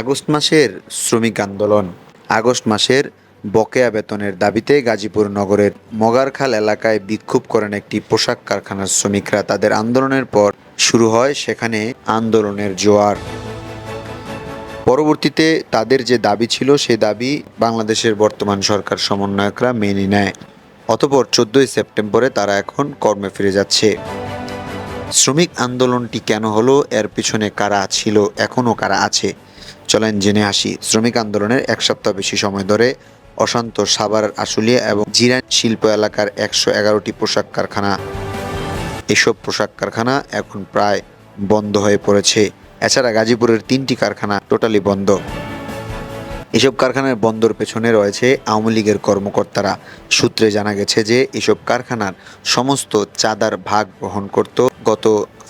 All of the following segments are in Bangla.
আগস্ট মাসের শ্রমিক আন্দোলন। আগস্ট মাসের বকেয়া বেতনের দাবিতে গাজীপুর নগরের মগারখাল এলাকায় বিক্ষোভ করেন একটি পোশাক কারখানার শ্রমিকরা। তাদের আন্দোলনের পর শুরু হয় সেখানে আন্দোলনের জোয়ার। পরবর্তীতে তাদের যে দাবি ছিল, সে দাবি বাংলাদেশের বর্তমান সরকার সমন্বয়করা মেনে নেয়। অতপর চোদ্দই সেপ্টেম্বরে তারা এখন কর্মে ফিরে যাচ্ছে। শ্রমিক আন্দোলনটি কেন হলো? এর পিছনে কারা ছিল? এখনও কারা আছে? চলেন জেনে আসি। শ্রমিক আন্দোলনের এক সপ্তাহ বেশি সময় ধরে অশান্ত সাভার আশুলিয়া এবং জিরান শিল্প এলাকার একশো এগারোটি পোশাক কারখানা। এসব পোশাক কারখানা এখন প্রায় বন্ধ হয়ে পড়েছে। এছাড়া গাজীপুরের তিনটি কারখানা টোটালি বন্ধ। এসব কারখানার বন্দর পেছনে রয়েছে আওয়ামী লীগের কর্মকর্তারা। সূত্রে জানা গেছে যে, এসব কারখানার সমস্ত চাঁদার ভাগ বহন করত। গত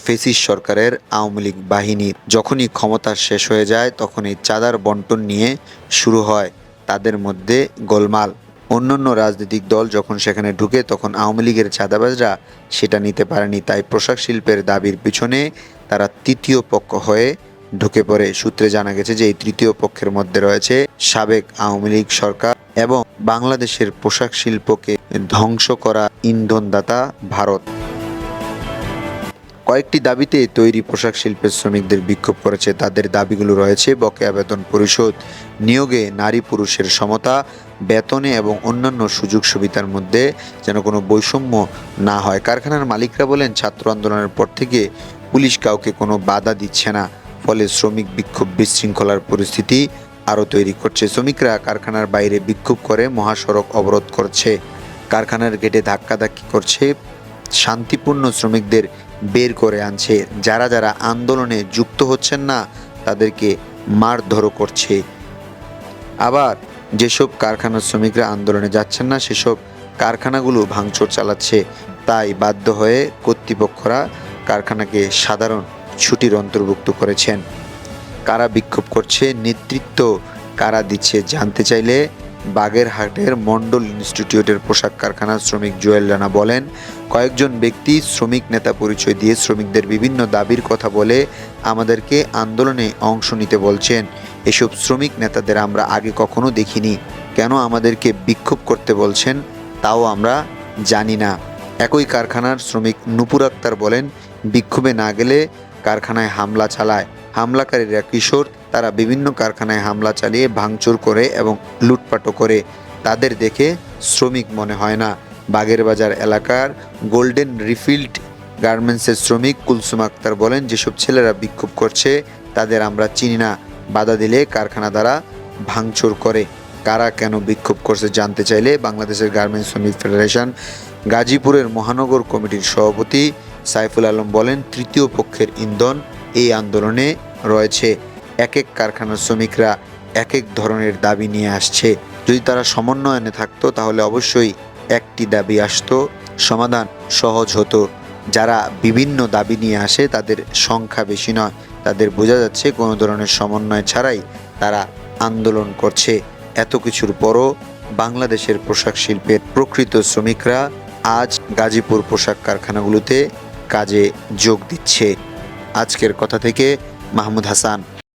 ফেসিস সরকারের আওয়ামী লীগ বাহিনী যখনই ক্ষমতা শেষ হয়ে যায় তখন এই চাঁদার বন্টন নিয়ে শুরু হয় তাদের মধ্যে গোলমাল। অন্যান্য রাজনৈতিক দল যখন সেখানে ঢুকে, তখন আওয়ামী লীগের চাঁদাবাজরা সেটা নিতে পারেনি। তাই পোশাক শিল্পের দাবির পিছনে তারা তৃতীয় পক্ষ হয়ে ঢুকে পড়ে। সূত্রে জানা গেছে যে, এই তৃতীয় পক্ষের মধ্যে রয়েছে সাবেক আওয়ামী লীগ সরকার এবং বাংলাদেশের পোশাক শিল্পকে ধ্বংস করা ইন্ধনদাতা ভারত। কয়েকটি দাবিতে তৈরি পোশাক শিল্পের শ্রমিকদের বিক্ষোভ করেছে। তাদের দাবিগুলো রয়েছে বকেয়া বেতন পরিশোধ, নিয়োগে নারী পুরুষের সমতা, বেতনে এবং অন্যান্য সুযোগ সুবিধার মধ্যে যেন কোনো বৈষম্য না হয়। কারখানার মালিকরা বলেন, ছাত্র আন্দোলনের পর থেকে পুলিশ কাউকে কোনো বাধা দিচ্ছে না। ফলে শ্রমিক বিক্ষোভ বিশৃঙ্খলার পরিস্থিতি আরও তৈরি করছে। শ্রমিকরা কারখানার বাইরে বিক্ষোভ করে, মহাসড়ক অবরোধ করছে। কারখানার গেটে ধাক্কাধাক্কি করছে, শান্তিপূর্ণ শ্রমিকদের বের করে আনছে। যারা যারা আন্দোলনে যুক্ত হচ্ছেন না, তাদেরকে মারধরও করছে। আবার যেসব কারখানার শ্রমিকরা আন্দোলনে যাচ্ছেন না, সেসব কারখানাগুলো ভাঙচুর চালাচ্ছে। তাই বাধ্য হয়ে কর্তৃপক্ষরা কারখানাকে সাধারণ ছুটির অন্তর্ভুক্ত করেছেন। কারা বিক্ষোভ করছে, নেতৃত্ব কারা দিচ্ছে জানতে চাইলে বাগেরহাটের মন্ডল ইনস্টিটিউটের পোশাক কারখানার শ্রমিক জুয়েল রানা বলেন, কয়েকজন ব্যক্তি শ্রমিক নেতা পরিচয় দিয়ে শ্রমিকদের বিভিন্ন দাবির কথা বলে আমাদেরকে আন্দোলনে অংশ নিতে বলছেন। এসব শ্রমিক নেতাদের আমরা আগে কখনো দেখিনি। কেন আমাদেরকে বিক্ষোভ করতে বলছেন তাও আমরা জানি না। একই কারখানার শ্রমিক নুপুর আক্তার বলেন, বিক্ষোভে না গেলে কারখানায় হামলা চালায়। হামলাকারীরা কিশোর, তারা বিভিন্ন কারখানায় হামলা চালিয়ে ভাঙচুর করে এবং লুটপাটও করে। তাদের দেখে শ্রমিক মনে হয় না। বাগেরবাজার এলাকার গোল্ডেন রিফিল্ড গার্মেন্টসের শ্রমিক কুলসুম আক্তার বলেন, যেসব ছেলেরা বিক্ষোভ করছে, তাদের আমরা চিনি না। বাধা দিলে কারখানা দ্বারা ভাঙচুর করে। কারা কেন বিক্ষোভ করছে জানতে চাইলে বাংলাদেশের গার্মেন্টস শ্রমিক ফেডারেশন গাজীপুরের মহানগর কমিটির সভাপতি সাইফুল আলম বলেন, তৃতীয় পক্ষের ইন্ধন এই আন্দোলনে রয়েছে। এক এক কারখানার শ্রমিকরা এক এক ধরনের দাবি নিয়ে আসছে। যদি তারা সমন্বয়নে থাকতো, তাহলে অবশ্যই একটি দাবি আসতো, সমাধান সহজ হতো। যারা বিভিন্ন দাবি নিয়ে আসে, তাদের সংখ্যা বেশি নয়। তাদের বোঝা যাচ্ছে, কোনো ধরনের সমন্বয় ছাড়াই তারা আন্দোলন করছে। এত কিছুর পরও বাংলাদেশের পোশাক শিল্পের প্রকৃত শ্রমিকরা আজ গাজীপুর পোশাক কারখানাগুলোতে কাজে যোগ দিচ্ছে। আজকের কথা থেকে মাহমুদ হাসান।